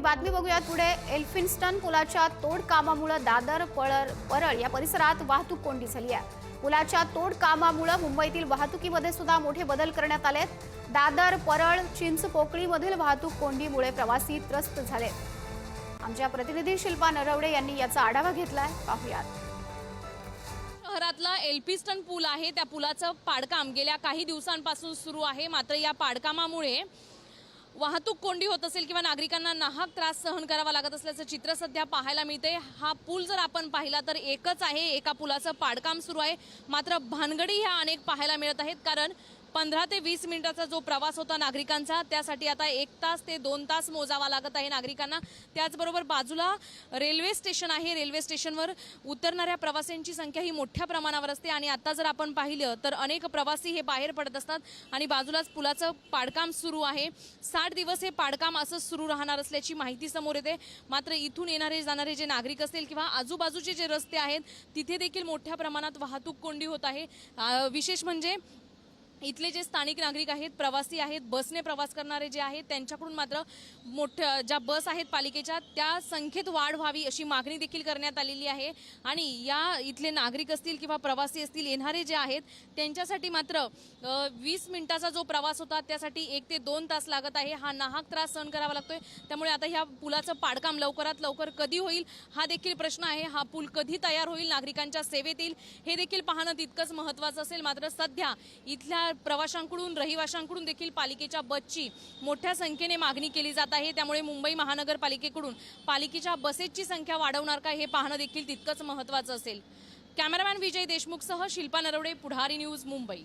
ती बातमी बघूयात पुढे. एल्फिन्स्टन पुलाच्या तोड कामामुळे दादर पळर परळ या परिसरात वाहतूक कोंडी झाली आहे. पुलाच्या तोड कामामुळे मुंबईतील वाहतुकीमध्ये सुद्धा मोठे बदल करण्यात आले दादर परळ चिंचपोकळीमधील वाहतूक कोंडीमुळे प्रवासी त्रस्त झाले. आमच्या प्रतिनिधी शिल्पा नरवडे यांनी याचा आढावा घेतलाय. पाहुयात. शहरातला एल्फिस्टन पूल आहे. त्या पुलाचं पाडकाम गेल्या काही दिवसांपासून सुरू आहे. मात्र या पाडकामामुळे वाहतूक कोंडी होत असेल किंवा नागरिकांना नाहक त्रास सहन करावा लागत असल्याचं चित्र सध्या पाहायला मिळते हा पूल जर आपण पाहिला तर एकच आहे. एका पुलाचं पाडकाम सुरू आहे. मात्र भानगडी ह्या अनेक पाहायला मिळत आहेत. कारण पंधरा ते वीस मिनिटाचा जो प्रवास होता नागरिकांचा त्यासाठी आता एक तास ते दोन तास मोजावा लागत आहे नागरिकांना. त्याचबरोबर बाजूला रेल्वे स्टेशन आहे. रेल्वे स्टेशनवर उतरणाऱ्या प्रवाशांची संख्या ही मोठ्या प्रमाणावर असते. आणि आता जर आपण पाहिलं तर अनेक प्रवासी हे बाहेर पडत असतात आणि बाजूलाच पुलाचं पाडकाम सुरू आहे. साठ दिवस हे पाडकाम असंच सुरू राहणार असल्याची माहिती समोर येते. मात्र इथून येणारे जाणारे जे नागरिक असतील किंवा आजूबाजूचे जे रस्ते आहेत तिथे देखील मोठ्या प्रमाणात वाहतूक कोंडी होत आहे. विशेष म्हणजे इथले जे स्थानिक नागरिक आहेत प्रवासी आहेत बसने प्रवास करणारे जे आहेत त्यांच्याकडून मात्र मोठ्या ज्या बस आहेत पालिकेच्या त्या संख्येत वाढ व्हावी अशी मागणी देखील करण्यात आलेली आहे. आणि या इथले नागरिक असतील किंवा प्रवासी असतील येणारे जे आहेत त्यांच्यासाठी मात्र वीस मिनिटाचा जो प्रवास होता त्यासाठी एक ते दोन तास लागत आहे. हा नाहक त्रास सहन करावा लागतोय. त्यामुळे आता ह्या पुलाचं पाडकाम लवकरात लवकर कधी होईल हा देखील प्रश्न आहे. हा पूल कधी तयार होईल नागरिकांच्या सेवेत येईल हे देखील पाहणं तितकंच महत्त्वाचं असेल. मात्र सध्या इथल्या प्रवाशांकडून रहिवाशांकडून देखील पालिकेच्या बसची मोठ्या संख्येने मागणी केली जात आहे. त्यामुळे मुंबई महानगरपालिकेकडून पालिकेच्या बसेसची संख्या वाढवणार का हे पाहणं देखील तितकंच महत्त्वाचं असेल. कॅमेरामॅन विजय देशमुखसह शिल्पा नरवडे पुढारी न्यूज मुंबई.